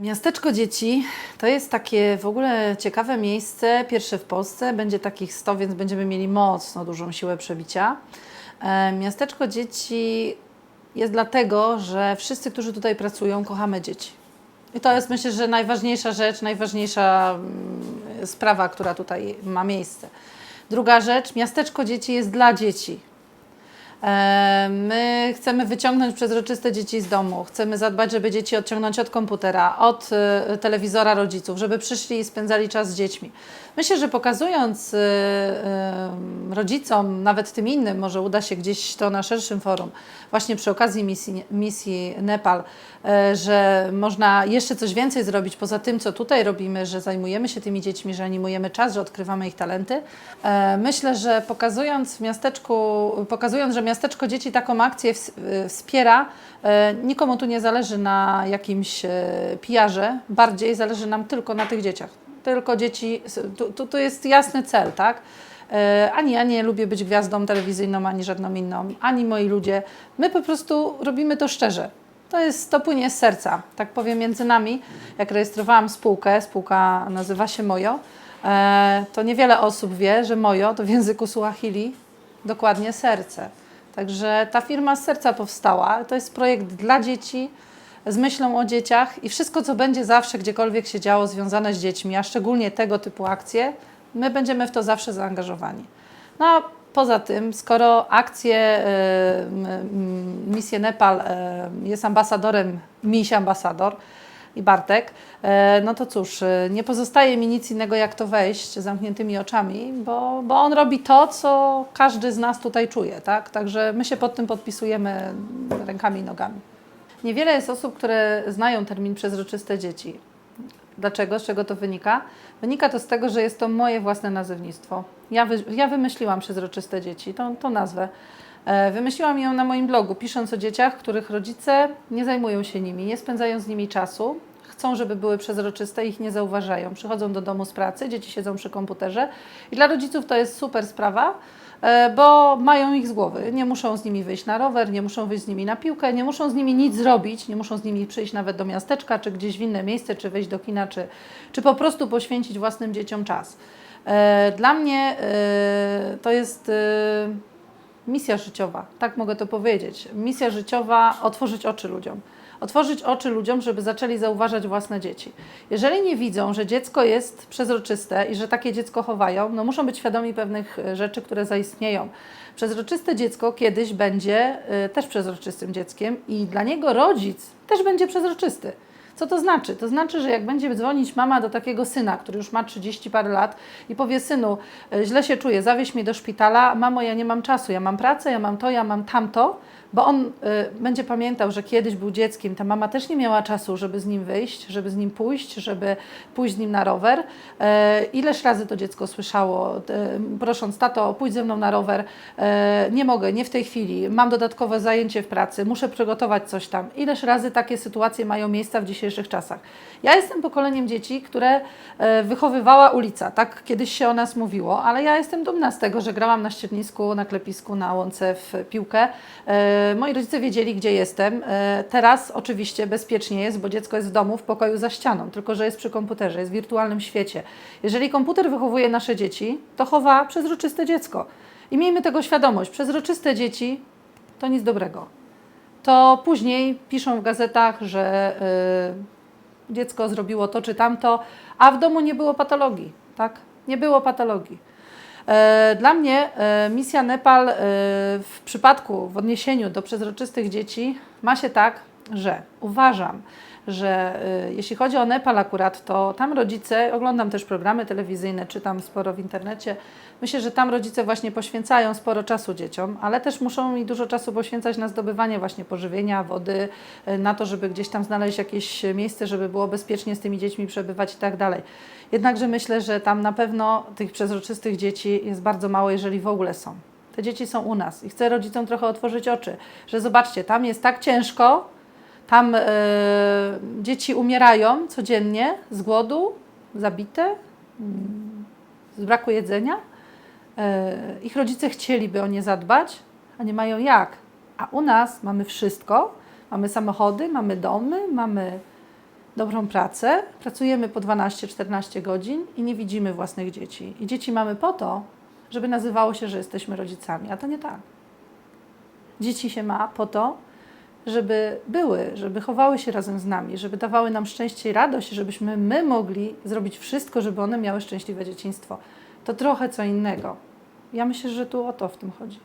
Miasteczko Dzieci to jest takie w ogóle ciekawe miejsce, pierwsze w Polsce. Będzie takich 100, więc będziemy mieli mocno dużą siłę przebicia. E, Miasteczko Dzieci jest dlatego, że wszyscy, którzy tutaj pracują, kochamy dzieci. I to jest myślę, że najważniejsza rzecz, najważniejsza mm, sprawa, która tutaj ma miejsce. Druga rzecz, miasteczko dzieci jest dla dzieci. E, My chcemy wyciągnąć przezroczyste dzieci z domu. Chcemy zadbać, żeby dzieci odciągnąć od komputera, od e, telewizora rodziców, żeby przyszli i spędzali czas z dziećmi. Myślę, że pokazując e, rodzicom, nawet tym innym, może uda się gdzieś to na szerszym forum, właśnie przy okazji misji, misji Nepal, że można jeszcze coś więcej zrobić poza tym, co tutaj robimy, że zajmujemy się tymi dziećmi, że animujemy czas, że odkrywamy ich talenty. Myślę, że pokazując w miasteczku, pokazując, że miasteczko dzieci taką akcję e, wspiera, e, nikomu tu nie zależy na jakimś e, pijarze, bardziej zależy nam tylko na tych dzieciach. Tylko dzieci, tu, tu, jest jasny cel, tak? E, Ani ja nie lubię być gwiazdą telewizyjną, ani żadną inną, ani moi ludzie. My po prostu robimy to szczerze. To jest, to płynie z serca, tak powiem między nami. Jak rejestrowałam spółkę, spółka nazywa się Mojo, to niewiele osób wie, że Mojo to w języku Suahili dokładnie serce. Także ta firma z serca powstała. To jest projekt dla dzieci, z myślą o dzieciach i wszystko, co będzie zawsze, gdziekolwiek się działo związane z dziećmi, a szczególnie tego typu akcje, my będziemy w to zawsze zaangażowani. No a poza tym, skoro akcje y, m, m, Misje Nepal y, jest ambasadorem, miś ambasador i Bartek, e, no to cóż, y, nie pozostaje mi nic innego jak to wejść zamkniętymi oczami, bo, bo on robi to, co każdy z nas tutaj czuje, tak? Także my się pod tym podpisujemy rękami i nogami. Niewiele jest osób, które znają termin przezroczyste dzieci. Dlaczego? Z czego to wynika? Wynika to z tego, że jest to moje własne nazewnictwo. Ja, wy, ja wymyśliłam przezroczyste dzieci, tą, tą nazwę. E, Wymyśliłam ją na moim blogu, pisząc o dzieciach, których rodzice nie zajmują się nimi, nie spędzają z nimi czasu, chcą, żeby były przezroczyste, ich nie zauważają. Przychodzą do domu z pracy, dzieci siedzą przy komputerze i dla rodziców to jest super sprawa, e, bo mają ich z głowy. Nie muszą z nimi wyjść na rower, nie muszą wyjść z nimi na piłkę, nie muszą z nimi nic zrobić, nie muszą z nimi przyjść nawet do miasteczka, czy gdzieś w inne miejsce, czy wejść do kina, czy, czy po prostu poświęcić własnym dzieciom czas. E, Dla mnie to jest misja życiowa, tak mogę to powiedzieć. Misja życiowa otworzyć oczy ludziom. Otworzyć oczy ludziom, żeby zaczęli zauważać własne dzieci. Jeżeli nie widzą, że dziecko jest przezroczyste i że takie dziecko chowają, no muszą być świadomi pewnych e, rzeczy, które zaistnieją. Przezroczyste dziecko kiedyś będzie e, też przezroczystym dzieckiem i dla niego rodzic też będzie przezroczysty. Co to znaczy? To znaczy, że jak będzie dzwonić mama do takiego syna, który już ma 30 parę lat i powie synu, e, źle się czuję, zawieź mnie do szpitala, mamo, ja nie mam czasu, ja mam pracę, ja mam to, ja mam tamto, bo on y, będzie pamiętał, że kiedyś był dzieckiem, ta mama też nie miała czasu, żeby z nim wyjść, żeby z nim pójść, żeby pójść z nim na rower. E, ileż razy to dziecko słyszało, prosząc, tato, pójdź ze mną na rower, nie mogę, nie w tej chwili, mam dodatkowe zajęcie w pracy, muszę przygotować coś tam. Ileż razy takie sytuacje mają miejsca w dzisiejszych czasach. Ja jestem pokoleniem dzieci, które e, wychowywała ulica, tak kiedyś się o nas mówiło, ale ja jestem dumna z tego, że grałam na ściernisku, na klepisku, na łące w piłkę. E, Moi rodzice wiedzieli, gdzie jestem. E, Teraz oczywiście bezpiecznie jest, bo dziecko jest w domu, w pokoju za ścianą, tylko że jest przy komputerze, jest w wirtualnym świecie. Jeżeli komputer wychowuje nasze dzieci, to chowa przezroczyste dziecko. I miejmy tego świadomość, przezroczyste dzieci to nic dobrego. To później piszą w gazetach, że y, dziecko zrobiło to czy tamto, a w domu nie było patologii, tak? Nie było patologii. E, Dla mnie e, misja Nepal e, w przypadku, w odniesieniu do przezroczystych dzieci ma się tak, że uważam, że e, jeśli chodzi o Nepal akurat, to tam rodzice, oglądam też programy telewizyjne, czytam sporo w internecie, myślę, że tam rodzice właśnie poświęcają sporo czasu dzieciom, ale też muszą i dużo czasu poświęcać na zdobywanie właśnie pożywienia, wody, e, na to, żeby gdzieś tam znaleźć jakieś miejsce, żeby było bezpiecznie z tymi dziećmi przebywać i tak dalej. Jednakże myślę, że tam na pewno tych przezroczystych dzieci jest bardzo mało, jeżeli w ogóle są. Te dzieci są u nas i chcę rodzicom trochę otworzyć oczy, że zobaczcie, tam jest tak ciężko, tam e, dzieci umierają codziennie z głodu, zabite, mm, z braku jedzenia. E, ich rodzice chcieliby o nie zadbać, a nie mają jak. A u nas mamy wszystko. Mamy samochody, mamy domy, mamy dobrą pracę, pracujemy po 12-14 godzin i nie widzimy własnych dzieci. I dzieci mamy po to, żeby nazywało się, że jesteśmy rodzicami, a to nie tak. Dzieci się ma po to, żeby były, żeby chowały się razem z nami, żeby dawały nam szczęście i radość, żebyśmy my mogli zrobić wszystko, żeby one miały szczęśliwe dzieciństwo. To trochę co innego. Ja myślę, że tu o to w tym chodzi.